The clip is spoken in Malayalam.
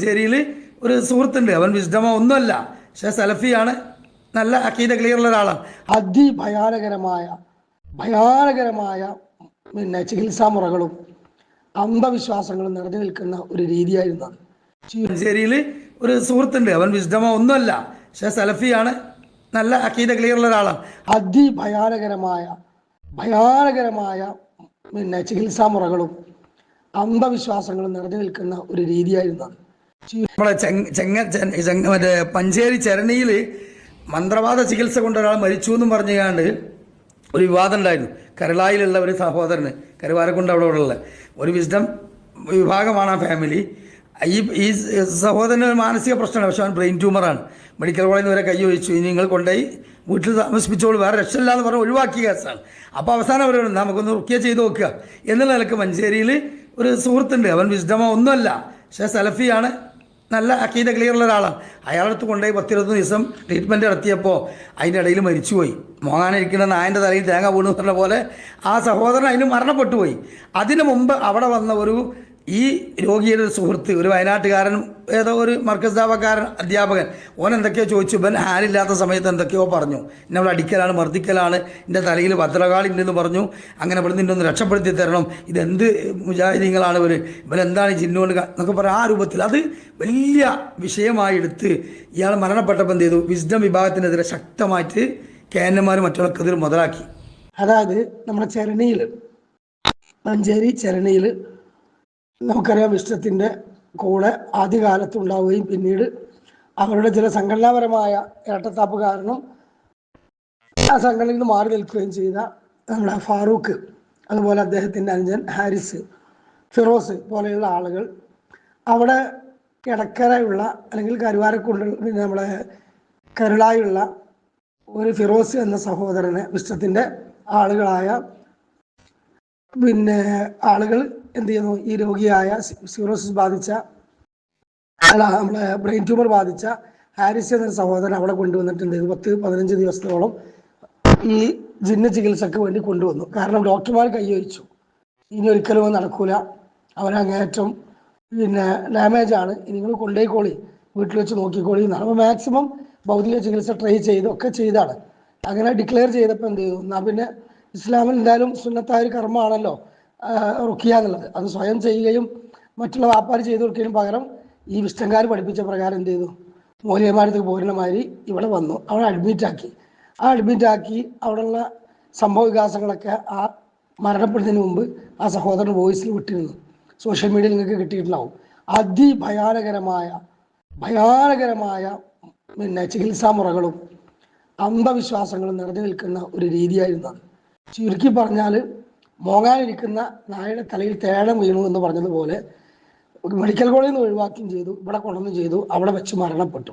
മഞ്ചേരിയിൽ ഒരു സുഹൃത്തുണ്ട്. അവൻ വിസ്ഡമോ ഒന്നുമല്ല. പക്ഷെ സലഫിയാണ് നല്ല അക്കീത ക്ലിയർ ഉള്ള ഒരാളാണ് അതിഭയാനകരമായ ഭയാനകരമായ പിന്നെ ചികിത്സാ മുറകളും അന്ധവിശ്വാസങ്ങളും നിറഞ്ഞു നിൽക്കുന്ന ഒരു രീതിയായിരുന്നു അത്. മഞ്ചേരിയിൽ ഒരു സുഹൃത്തുണ്ട്. അവൻ വിസ്ഡമോ ഒന്നുമല്ല. പക്ഷെ സലഫിയാണ് നല്ല അക്കീത ക്ലിയർ ഉള്ള ഒരാളാണ് അതിഭയാനകരമായ ഭയാനകരമായ പിന്നെ ചികിത്സാ മുറകളും അന്ധവിശ്വാസങ്ങളും നിറഞ്ഞു നിൽക്കുന്ന ഒരു രീതിയായിരുന്നു അത്. നമ്മളെ ചെങ്ങ ചെങ്ങ മറ്റേ പഞ്ചേരി ചരണിയിൽ മന്ത്രവാദ ചികിത്സ കൊണ്ട് ഒരാൾ മരിച്ചു എന്നും പറഞ്ഞുകൊണ്ട് ഒരു വിവാദം ഉണ്ടായിരുന്നു. കരളായിലുള്ള ഒരു സഹോദരന് കരുവാരക്കുണ്ട് അവിടെ ഉള്ള ഒരു വിസ്ഡം വിഭാഗമാണ് ആ ഫാമിലി ഈ ഈ സഹോദരന് ഒരു മാനസിക പ്രശ്നമാണ് പക്ഷെ അവൻ ബ്രെയിൻ ട്യൂമറാണ് മെഡിക്കൽ കോളേജിൽ നിന്ന് വരെ കൈ ഒഴിച്ചു. ഇനി നിങ്ങൾ കൊണ്ടുപോയി വീട്ടിൽ താമസിപ്പിച്ചോളൂ. വേറെ രക്ഷയില്ല എന്ന് പറഞ്ഞ് ഒഴിവാക്കിയ കേസാണ്. അപ്പോൾ അവസാനം അവർ നമുക്കൊന്ന് റുക്കിയ ചെയ്ത് നോക്കുക. എന്നുള്ള നിലയ്ക്ക് മഞ്ചേരിയിൽ ഒരു സുഹൃത്തുണ്ട്. അവൻ വിസ്ഡമോ ഒന്നുമല്ല. പക്ഷേ സലഫിയാണ് നല്ല അക്കീത ക്ലിയറുള്ള ഒരാളാണ്. അയാളടുത്ത് കൊണ്ടുപോയി പത്തിരുപത്തൊന്ന് ദിവസം ട്രീറ്റ്മെന്റ് നടത്തിയപ്പോൾ അതിന്റെ ഇടയിൽ മരിച്ചുപോയി. മോങ്ങാനിരിക്കുന്ന നായന്റെ തലയിൽ തേങ്ങ വീണു പറഞ്ഞ പോലെ ആ സഹോദരൻ അതിന് മരണപ്പെട്ടു പോയി അതിനു മുമ്പ് അവിടെ വന്ന ഒരു ഈ രോഗിയുടെ ഒരു സുഹൃത്ത് ഒരു വയനാട്ടുകാരൻ ഏതോ ഒരു മർക്കസ് ദാവക്കാരൻ അധ്യാപകൻ ഓൻ എന്തൊക്കെയോ ചോദിച്ചു. ഇവൻ ഹാനില്ലാത്ത സമയത്ത് എന്തൊക്കെയോ പറഞ്ഞു. എന്നെ അവിടെ അടിക്കലാണ് മർദ്ദിക്കലാണ് എന്റെ തലയിൽ ഭദ്രകാളിണ്ടെന്ന് പറഞ്ഞു. അങ്ങനെ ഇവിടെ നിന്നൊന്ന് രക്ഷപ്പെടുത്തി തരണം. ഇതെന്ത് മുജാഹിദീങ്ങളാണ് ഇവർ ഇവരെന്താണ് ചിന്നുകൊണ്ട് എന്നൊക്കെ പറയാം ആ രൂപത്തിൽ അത് വലിയ വിഷയമായി എടുത്ത് ഇയാൾ മരണപ്പെട്ടപ്പോൾ എന്ത് ചെയ്തു? വിസ്ഡം വിഭാഗത്തിനെതിരെ ശക്തമായിട്ട് കെ എൻ മറ്റുള്ളവർക്ക് ഇതിൽ മുതലാക്കി. അതായത് നമ്മുടെ ചരണിയിൽ മഞ്ചേരി ചരണിയിൽ നമുക്കറിയാം ഇഷ്ടത്തിന്റെ കൂടെ ആദ്യകാലത്ത് ഉണ്ടാവുകയും പിന്നീട് അവരുടെ ചില സംഘടനാപരമായ ഇരട്ടത്താപ്പ് കാരണം ആ സംഘടനയിൽ നിന്ന് മാറി നിൽക്കുകയും ചെയ്ത നമ്മുടെ ഫാറൂഖ് അതുപോലെ അദ്ദേഹത്തിന്റെ അനുജൻ ഹാരിസ് ഫിറോസ് പോലെയുള്ള ആളുകൾ അവിടെ കിടക്കരയുള്ള അല്ലെങ്കിൽ കരുവാരക്കുണ്ട് പിന്നെ നമ്മളെ കരുളായുള്ള ഒരു ഫിറോസ് എന്ന സഹോദരനെ വിശ്വത്തിന്റെ ആളുകളായ പിന്നെ ആളുകൾ എന്ത് ചെയ്യുന്നു? ഈ രോഗിയായ സിറോസിസ് ബാധിച്ച അല്ല നമ്മളെ ബ്രെയിൻ ട്യൂമർ ബാധിച്ച ഹാരിസ് എന്ന സഹോദരൻ അവിടെ കൊണ്ടുവന്നിട്ടുണ്ട്. ഇത് പത്ത് പതിനഞ്ച് ദിവസത്തോളം ഈ ജിന്ന ചികിത്സക്ക് വേണ്ടി കൊണ്ടുവന്നു. കാരണം ഡോക്ടർമാർ കൈവച്ചു ഇനി ഒരിക്കലും നടക്കൂല. അവരങ്ങേറ്റം പിന്നെ ഡാമേജ് ആണ്. നിങ്ങൾ കൊണ്ടുപോയിക്കോളി വീട്ടിൽ വെച്ച് നോക്കിക്കോളി എന്നാണ്. അപ്പോൾ മാക്സിമം ഭൗതിക ചികിത്സ ട്രൈ ചെയ്ത് ഒക്കെ ചെയ്താണ്. അങ്ങനെ ഡിക്ലെയർ ചെയ്തപ്പോൾ എന്ത് ചെയ്തു? എന്നാൽ പിന്നെ ഇസ്ലാമിൽ എന്തായാലും സുന്നത്തായ ഒരു കർമ്മമാണല്ലോ റുക്കിയ എന്നുള്ളത്. അത് സ്വയം ചെയ്യുകയും മറ്റുള്ള വ്യാപാർ ചെയ്തു കൊടുക്കുകയും പകരം ഈ വിഷ്ടങ്കാർ പഠിപ്പിച്ച പ്രകാരം എന്ത് ചെയ്തു? മൂല്യമാരത്തേക്ക് പോരുന്ന മാതിരി ഇവിടെ വന്നു. അവിടെ അഡ്മിറ്റ് ആക്കി. ആ അഡ്മിറ്റ് ആക്കി അവിടെയുള്ള സംഭവ വികാസങ്ങളൊക്കെ ആ മരണപ്പെടുന്നതിന് മുമ്പ് ആ സഹോദരൻ വോയിസിൽ വിട്ടിരുന്നു. സോഷ്യൽ മീഡിയയിൽ നിങ്ങൾക്ക് കിട്ടിയിട്ടുണ്ടാവും. അതിഭയാനകരമായ ഭയാനകരമായ പിന്നെ ചികിത്സാ മുറകളും അന്ധവിശ്വാസങ്ങളും നിറഞ്ഞു നിൽക്കുന്ന ഒരു രീതിയായിരുന്നു അത്. ചുരുക്കി പറഞ്ഞാൽ മോങ്ങാനിരിക്കുന്ന നായയുടെ തലയിൽ തേടം വീണു എന്ന് പറഞ്ഞതുപോലെ മെഡിക്കൽ കോളേജിൽ നിന്ന് ഒഴിവാക്കുകയും ചെയ്തു ഇവിടെ കൊണ്ടുവന്നും ചെയ്തു അവിടെ വെച്ച് മരണപ്പെട്ടു.